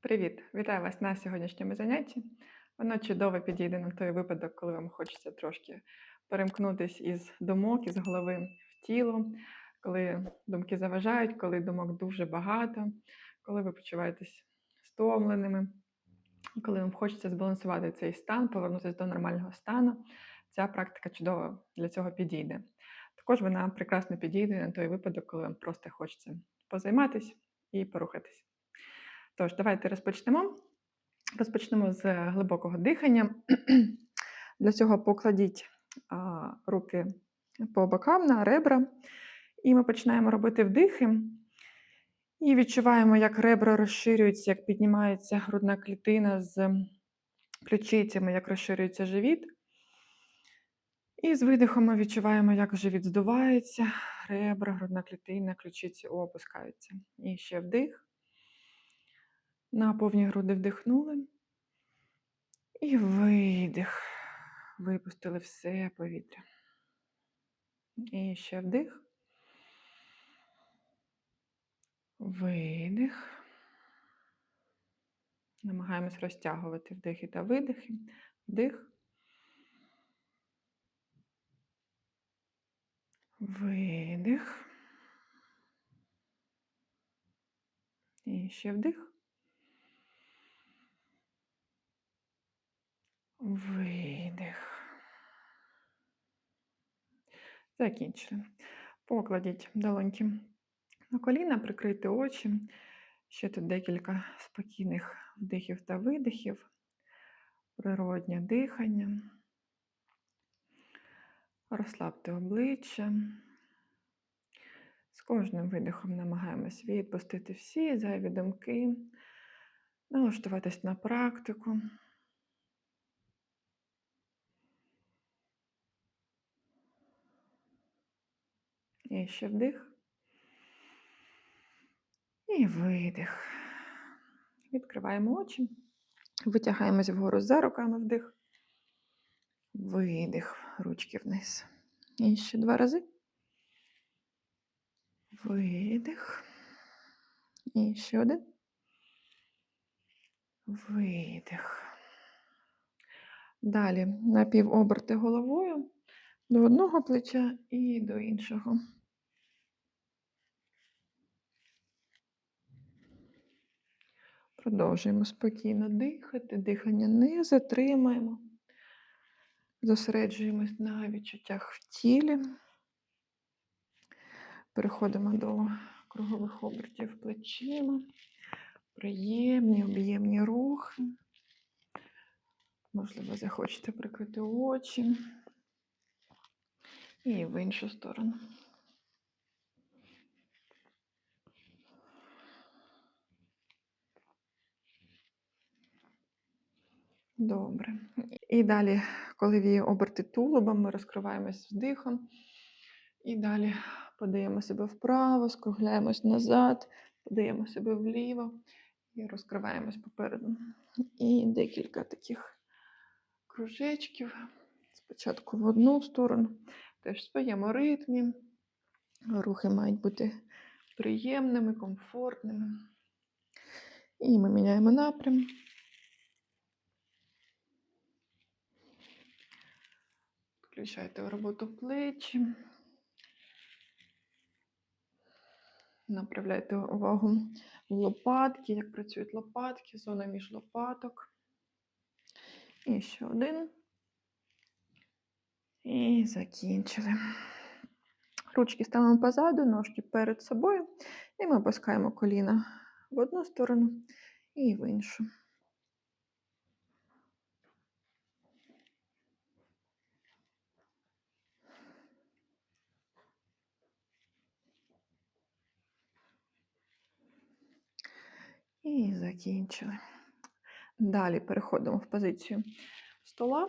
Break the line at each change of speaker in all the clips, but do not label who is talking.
Привіт! Вітаю вас на сьогоднішньому занятті. Воно чудово підійде на той випадок, коли вам хочеться трошки перемкнутися із думок, із голови в тіло, коли думки заважають, коли думок дуже багато, коли ви почуваєтесь стомленими, коли вам хочеться збалансувати цей стан, повернутися до нормального стану. Ця практика чудово для цього підійде. Також вона прекрасно підійде на той випадок, коли вам просто хочеться позайматися і порухатись. Тож, давайте розпочнемо. Розпочнемо з глибокого дихання. Для цього покладіть руки по бокам на ребра, і ми починаємо робити вдихи. І відчуваємо, як ребра розширюються, як піднімається грудна клітина з ключицями, як розширюється живіт. І з видихом ми відчуваємо, як живіт здувається, ребра, грудна клітина, ключиці опускаються. І ще вдих. На повні груди вдихнули. І видих. Випустили все повітря. І ще вдих. Видих. Намагаємось розтягувати вдихи та видихи. Вдих. Видих. І ще вдих. Видих. Закінчили. Покладіть долоньки на коліна, прикрийте очі. Ще тут декілька спокійних вдихів та видихів, природнє дихання. Розслабте обличчя. З кожним видихом намагаємось відпустити всі зайві думки, налаштуватись на практику. І ще вдих. І видих. Відкриваємо очі, витягаємось вгору за руками вдих. Видих, ручки вниз. І ще два рази. Видих. І ще один. Видих. Далі напівоберти головою до одного плеча і до іншого. Продовжуємо спокійно дихати, дихання не затримаємо. Зосереджуємось на відчуттях в тілі. Переходимо до кругових обертів плечима. Приємні, об'ємні рухи. Можливо, захочете прикрити очі. І в іншу сторону. Добре. І далі, коли віє оберти тулубом, ми розкриваємось вдихом. І далі подаємо себе вправо, скругляємось назад, подаємо себе вліво і розкриваємось попереду. І декілька таких кружечків. Спочатку в одну сторону, теж в своєму ритмі. Рухи мають бути приємними, комфортними. І ми міняємо напрям. Включайте роботу плечі. Направляйте увагу в лопатки, як працюють лопатки, зона між лопаток. І ще один. І закінчили. Ручки ставимо позаду, ножки перед собою. І ми опускаємо коліна в одну сторону і в іншу. І закінчили. Далі переходимо в позицію стола.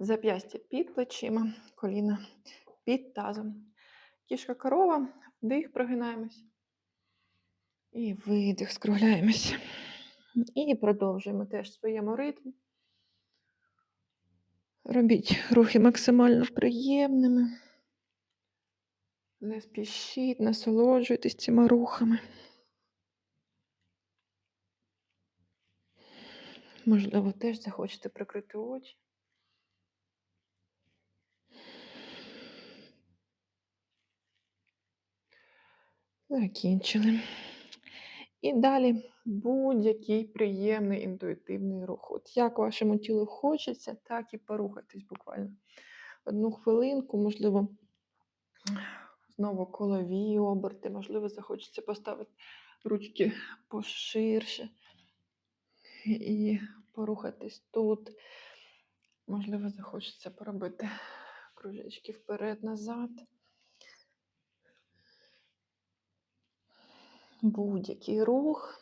Зап'ястя під плечима, коліна під тазом. Кішка корова, вдих, прогинаємось. І видих, скругляємося. І продовжуємо теж своєму ритмі. Робіть рухи максимально приємними. Не спішіть, насолоджуйтесь цими рухами. Можливо, теж захочете прикрити очі. Закінчили. І далі будь-який приємний інтуїтивний рух. От як вашому тілу хочеться, так і порухайтесь буквально. Одну хвилинку, можливо, знову колові оберти, можливо, захочеться поставити ручки поширше і порухатись тут. Можливо, захочеться поробити кружечки вперед-назад. Будь-який рух.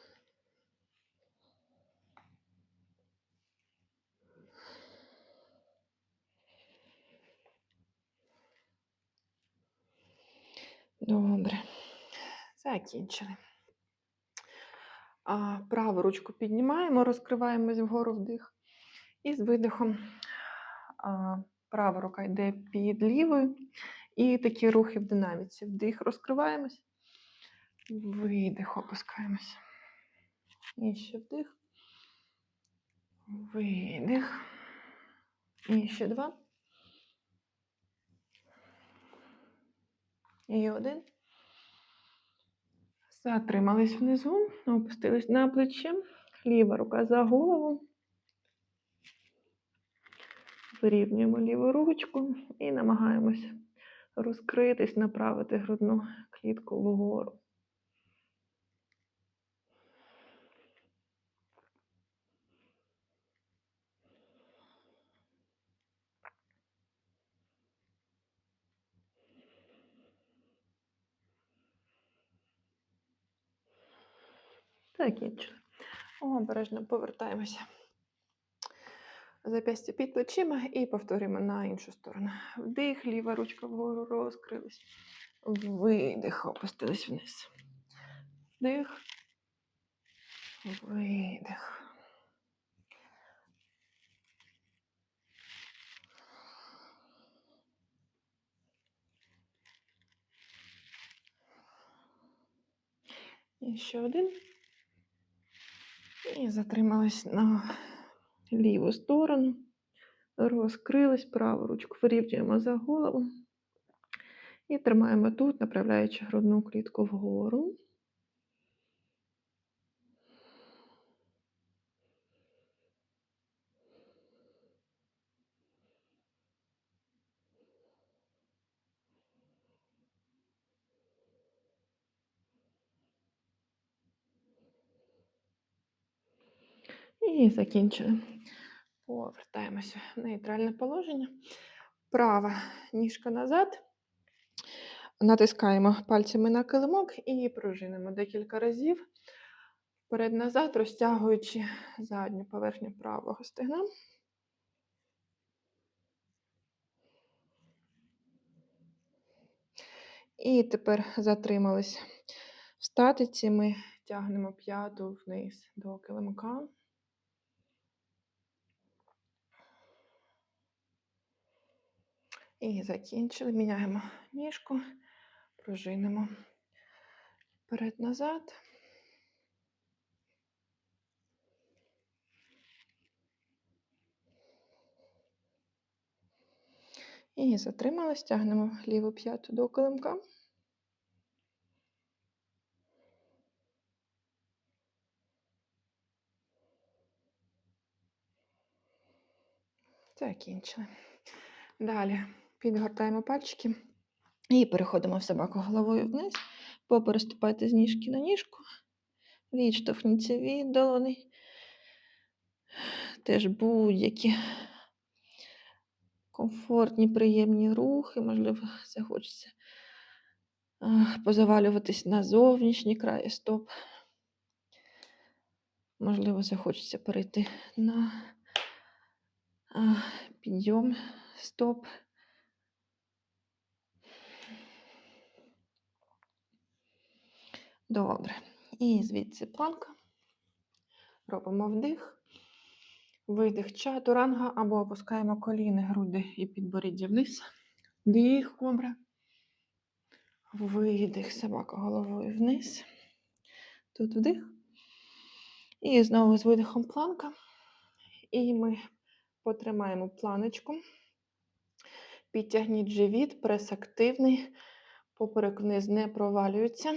Добре. Закінчили. А, праву ручку піднімаємо, розкриваємось вгору вдих. І з видихом права рука йде під лівою. І такі рухи в динаміці. Вдих, розкриваємось. Видих, опускаємось. І ще вдих. Видих. І ще два. І один. Затримались внизу, опустились на плечі, Ліва рука за голову. Вирівнюємо ліву ручку і намагаємось розкритись, направити грудну клітку вгору. Закінчили. Обережно повертаємося. Зап'ястя під плечима і повторюємо на іншу сторону. Вдих, ліва ручка вгору розкрилась. Видих, опустились вниз. Вдих. Видих. І ще один. І затримались на ліву сторону. Розкрились, праву ручку вирівнюємо за голову. І тримаємо тут, направляючи грудну клітку вгору. І закінчили. Повертаємося в нейтральне положення. Права ніжка назад. Натискаємо пальцями на килимок і пружинимо декілька разів. Вперед-назад, розтягуючи задню поверхню правого стегна. І тепер затримались в статиці. Ми тягнемо п'яту вниз до килимка. І закінчили. Міняємо ніжку, пружинимо вперед-назад. І затримались, тягнемо ліву п'яту до килимка. Закінчили. Далі підгортаємо пальчики і переходимо в собаку головою вниз. Попереступайте з ніжки на ніжку. Відштовхніться від долони. Теж будь-які комфортні, приємні рухи, можливо, захочеться позавалюватись на зовнішні краї стоп. Можливо, захочеться перейти на підйом стоп. Добре. І звідси планка. Робимо вдих, видих чатуранга або опускаємо коліни, груди і підборіддя вниз. Вдих, кобра. Видих, собака головою вниз. Тут вдих. І знову з видихом планка.
І ми потримаємо планочку. Підтягніть живіт, прес активний, поперек вниз не провалюється.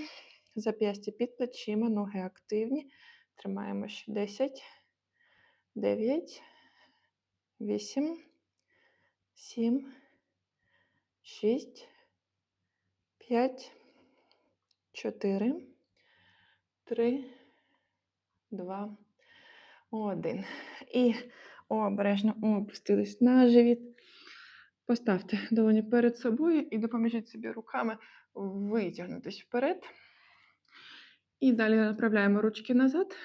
Зап'ястя під плечима, ноги активні. Тримаємо ще 10, 9, 8, 7, 6, 5, 4, 3, 2, 1. І обережно опустились на живіт. Поставте долоні перед собою і допоможіть собі руками витягнутися вперед. І далі направляємо ручки назад,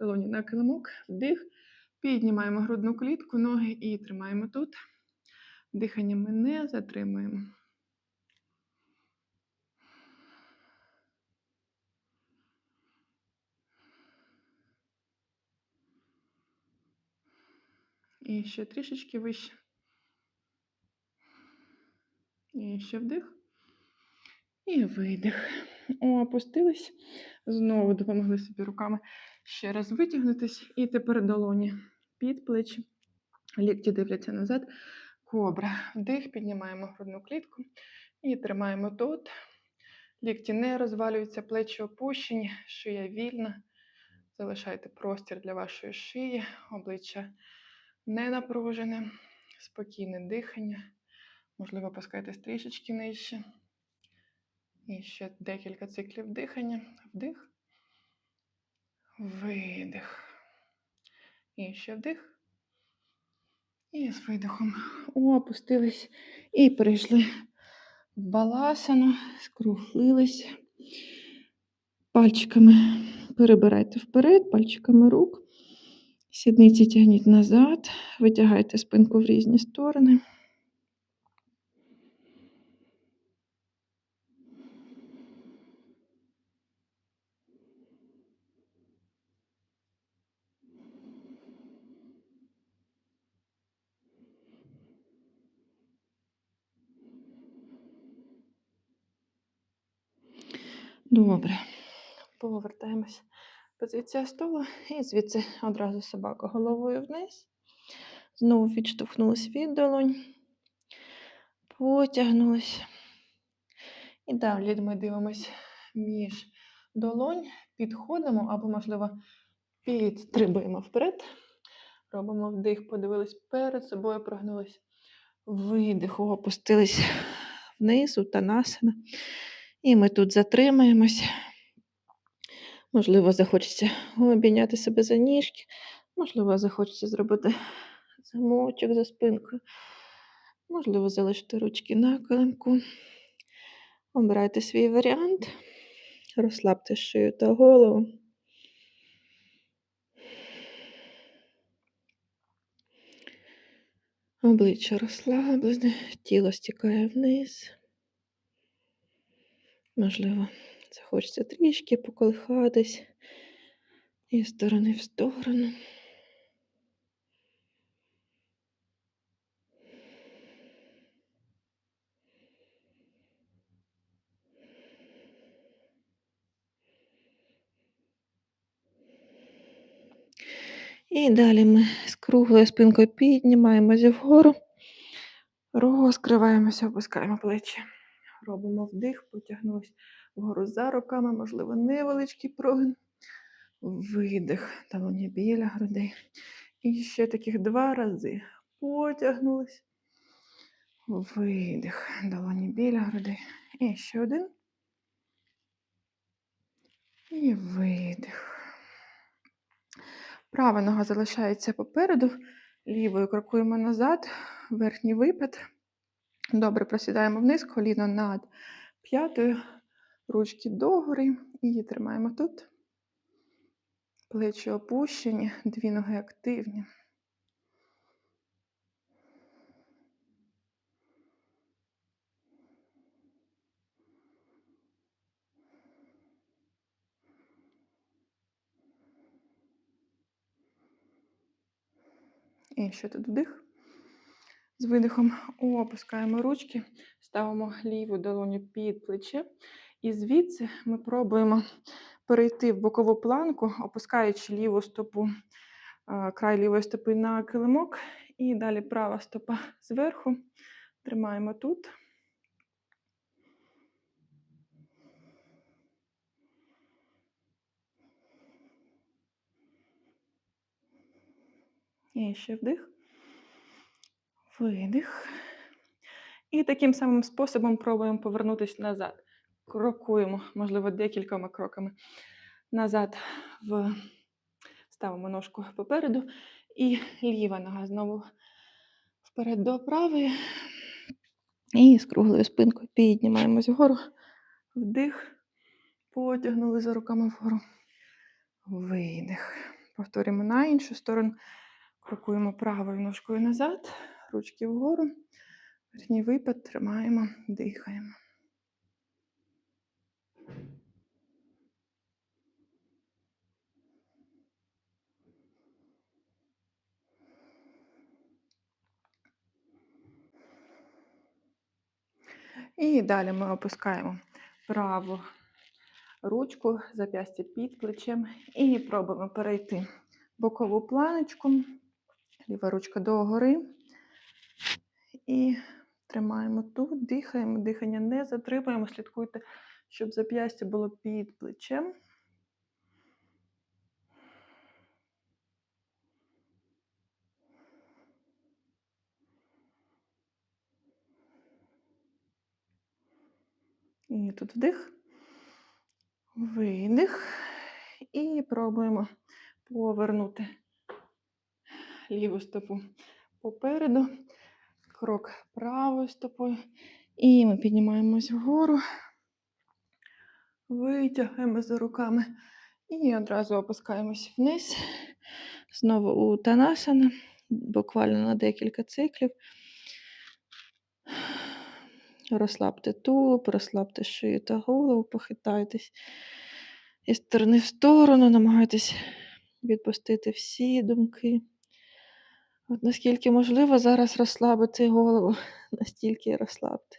долоні на килимок, вдих. Піднімаємо грудну клітку, ноги і тримаємо тут. Дихання ми не затримуємо. І ще трішечки вище. І ще вдих. І видих. О, опустились. Знову допомогли собі руками ще раз витягнутись. І тепер долоні під плечі. Лікті дивляться назад. Кобра. Вдих, піднімаємо грудну клітку і тримаємо тут. Лікті не розвалюються, плечі опущені, шия вільна. Залишайте простір для вашої шиї, обличчя не напружене, спокійне дихання. Можливо, опускайтесь трішечки нижче. І ще декілька циклів дихання. Вдих. Видих. І ще вдих. І з видихом опустились. І перейшли в баласану, скруглились. Пальчиками перебирайте вперед, пальчиками рук. Сідниці тягніть назад, витягайте спинку в різні сторони. Добре. Повертаємось. Позиція столу і звідси одразу собака головою вниз. Знову відштовхнулись від долонь. Потягнулись. І далі ми дивимось між долонь, підходимо або, можливо, підстрибуємо вперед. Робимо вдих, подивились перед собою, прогнулись. Видих, опустились вниз, у танасана. І ми тут затримаємось. Можливо, захочеться обійняти себе за ніжки, можливо, захочеться зробити замочок за спинкою, можливо, залишити ручки на килимку. Обирайте свій варіант, розслабте шию та голову. Обличчя розслаблене, тіло стікає вниз. Можливо, захочеться трішки поколихатись із сторони в сторону. І далі ми з круглою спинкою піднімаємося вгору, розкриваємося, опускаємо плечі. Робимо вдих, потягнулись вгору за руками, можливо, невеличкий прогин. Видих, долоні біля грудей. І ще таких два рази. Потягнулись. Видих, долоні біля грудей. І ще один. І видих. Права нога залишається попереду, лівою крокуємо назад, верхній випад. Добре, просідаємо вниз, коліно над п'ятою, ручки догори і тримаємо тут. Плечі опущені, дві ноги активні. І ще тут вдих. З видихом опускаємо ручки, ставимо ліву долоню під плече. І звідси ми пробуємо перейти в бокову планку, опускаючи ліву стопу край лівої стопи на килимок. І далі права стопа зверху. Тримаємо тут. І ще вдих. Видих. І таким самим способом пробуємо повернутися назад. Крокуємо, можливо, декількома кроками назад в... ставимо ножку попереду. І ліва нога знову вперед до правої. І з круглою спинкою піднімаємось вгору. Вдих. Потягнули за руками вгору. Видих. Повторюємо на іншу сторону. Крокуємо правою ножкою назад, ручки вгору. Верхній випад тримаємо, дихаємо. І далі ми опускаємо праву ручку, зап'ястя під плечем і пробуємо перейти бокову планочку, ліва ручка догори. І тримаємо тут, дихаємо, дихання не затримуємо, слідкуйте, щоб зап'ястя було під плечем. І тут вдих, видих. І пробуємо повернути ліву стопу попереду, крок правою стопою. І ми піднімаємось вгору, витягуємо за руками і одразу опускаємось вниз. Знову у Танасана, буквально на декілька циклів. Розслабте тулуб, розслабте шию та голову, похитайтесь із сторони в сторону, намагайтесь відпустити всі думки. От наскільки можливо зараз розслабити голову, настільки і розслабте.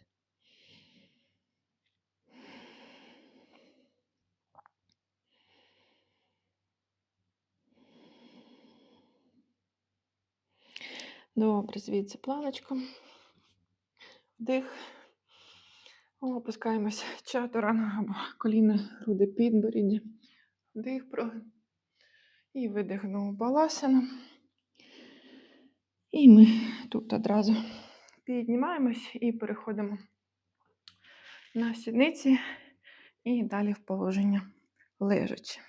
Добре, звідси планочку. Вдих. Опускаємось чатурана або коліна, груди підборіддя. Вдих, прогин. І видихнув баласана. І ми тут одразу піднімаємось і переходимо на сідниці і далі в положення лежачи.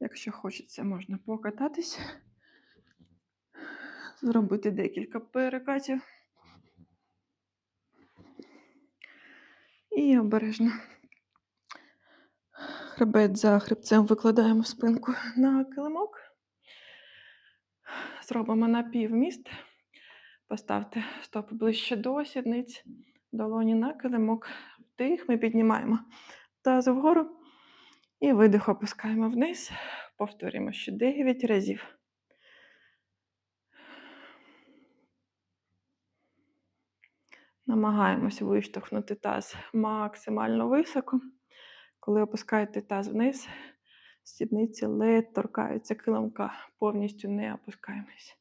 Якщо хочеться, можна покататись, зробити декілька перекатів. І обережно хребет за хребцем викладаємо спинку на килимок. Зробимо напівміст. Поставте стопи ближче до сідниць, долоні на килимок. Вдих, ми піднімаємо таз вгору і видих опускаємо вниз. Повторюємо ще 9 разів. Намагаємось виштовхнути таз максимально високо. Коли опускаєте таз вниз, сідниці ледь торкаються килимка, повністю не опускаємось.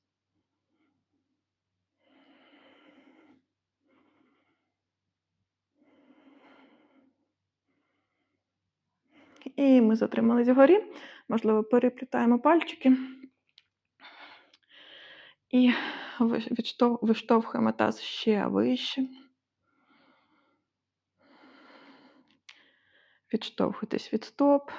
І ми затримались вгорі. Можливо, переплітаємо пальчики. І виштовхуємо таз ще вище. Відштовхуйтесь від стоп.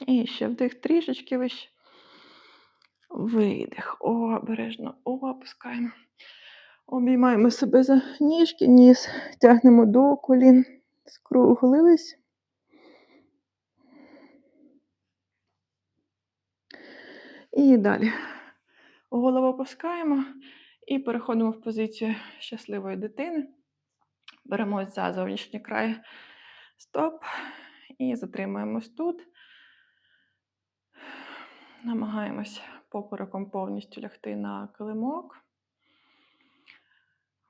І ще вдих трішечки вище. Видих. Обережно опускаємо. Обіймаємо себе за ніжки, ніс тягнемо до колін, скруглились. І далі. Голову опускаємо і переходимо в позицію щасливої дитини. Беремось за зовнішній край стоп і затримуємось тут. Намагаємось попереком повністю лягти на килимок.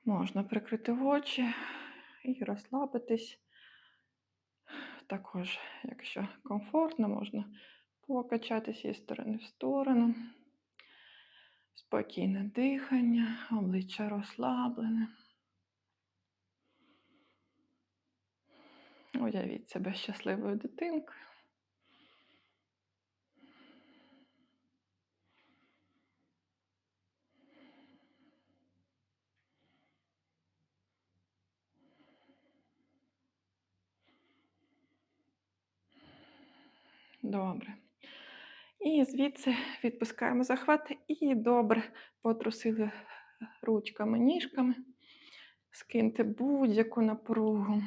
Можна прикрити очі,
і розслабитись. Також, якщо комфортно, можна покачатися із сторони в сторону. Спокійне дихання, обличчя розслаблене. Уявіть себе щасливою дитинкою. Добре. І звідси відпускаємо захват і добре потрусили ручками, ніжками. Скиньте будь-яку напругу.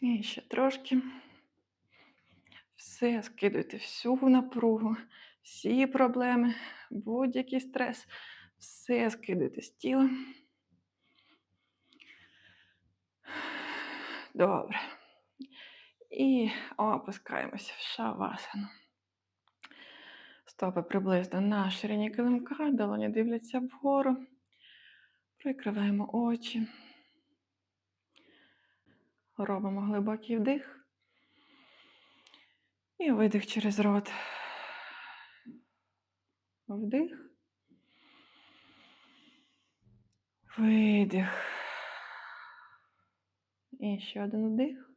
І ще трошки. Все, скидуйте всю напругу, всі проблеми, будь-який стрес. Все скидуйте з тіла. Добре. І опускаємося в шавасану. Стопи приблизно на ширині килимка, долоні дивляться вгору. Прикриваємо очі. Робимо глибокий вдих. І видих через рот. Вдих. Видих. І ще один вдих.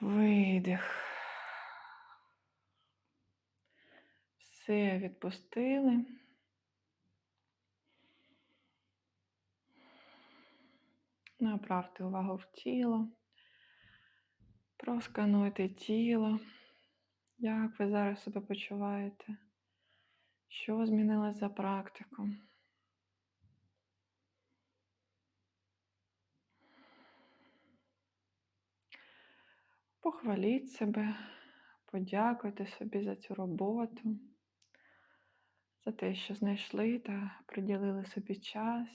Видих. Все відпустили. Направте увагу в тіло. Проскануйте тіло. Як ви зараз себе почуваєте? Що змінилось за практику? Похваліть себе, подякуйте собі за цю роботу, за те, що знайшли та приділили собі час.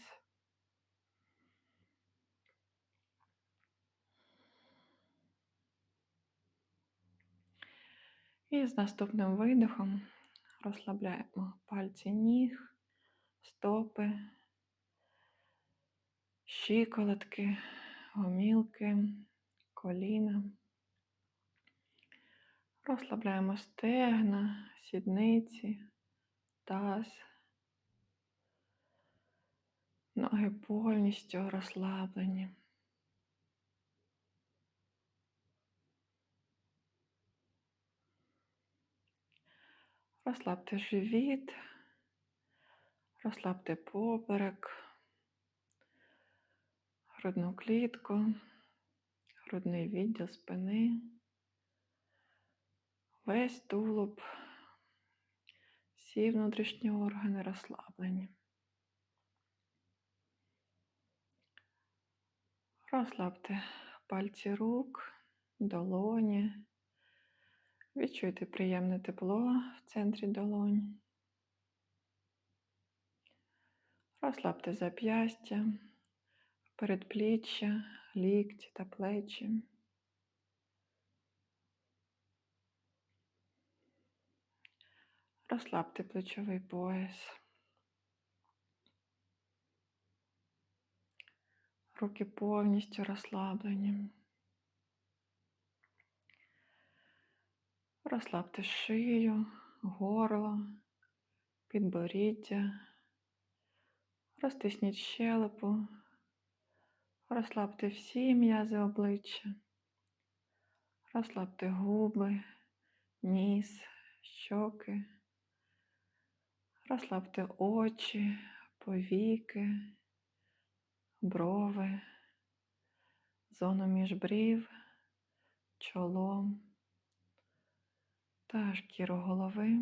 І з наступним видихом розслабляємо пальці ніг, стопи, щиколотки, гомілки, коліна. Розслабляємо стегна, сідниці, таз. Ноги повністю розслаблені. Розслабте живіт, розслабте поперек, грудну клітку, грудний відділ спини, весь тулуб, всі внутрішні органи розслаблені. Розслабте пальці рук, долоні. Відчуйте приємне тепло в центрі долонь. Розслабте зап'ястя, передпліччя, лікті та плечі. Розслабте плечовий пояс. Руки повністю розслаблені. Розслабте шию, горло, підборіддя, розтисніть щелепу, розслабте всі м'язи обличчя, розслабте губи, ніс, щоки, розслабте очі, повіки, брови, зону між брів, чолом та шкіру голови.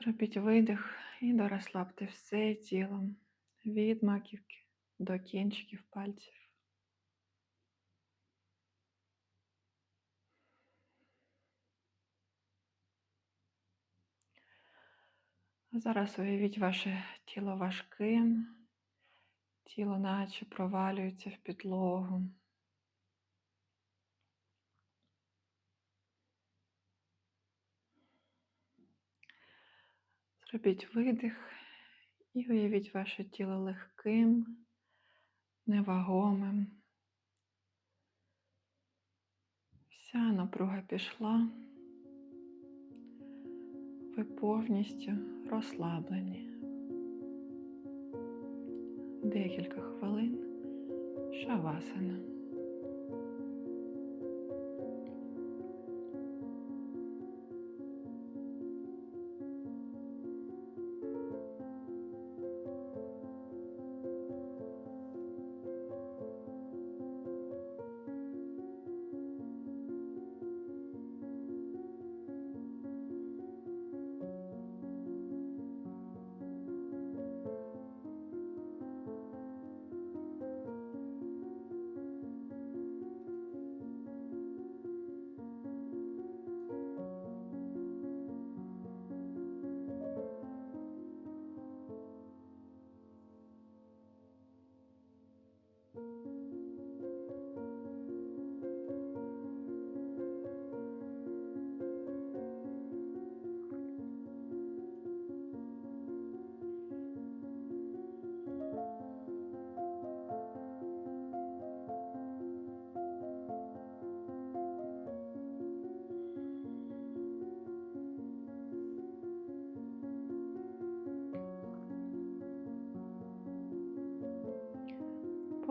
Зробіть видих і дорозслабте все тіло від маківки до кінчиків пальців. Зараз уявіть ваше тіло важким, Тіло наче провалюється в підлогу. Зробіть видих і уявіть ваше тіло легким, невагомим. Вся напруга пішла. Ви повністю розслаблені. Декілька хвилин шавасана.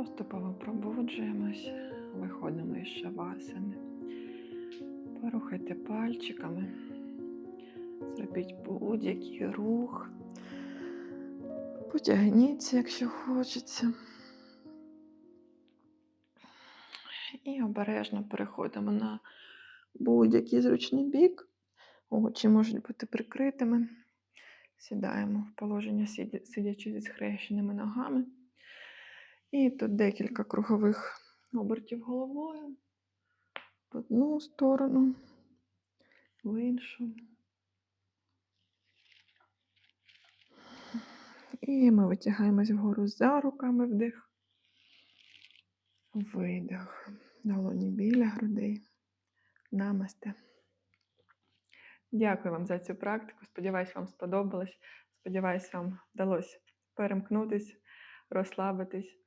Поступово пробуджуємось, виходимо із шавасани. Порухайте пальчиками, зробіть будь-який рух. Потягніться, якщо хочеться. І обережно переходимо на будь-який зручний бік. Очі можуть бути прикритими. Сідаємо в положення, сидячи зі схрещеними ногами. І тут декілька кругових обертів головою в одну сторону, в іншу. І ми витягаємось вгору за руками вдих. Видих. Долоні біля грудей. Намасте. Дякую вам за цю практику. Сподіваюсь, вам сподобалось. Сподіваюсь, вам вдалося перемкнутись, розслабитись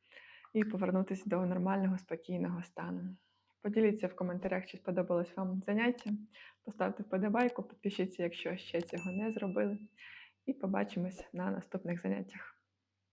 і повернутися до нормального, спокійного стану. Поділіться в коментарях, чи сподобалось вам заняття. Поставте вподобайку, підпишіться, якщо ще цього не зробили. І побачимось на наступних заняттях.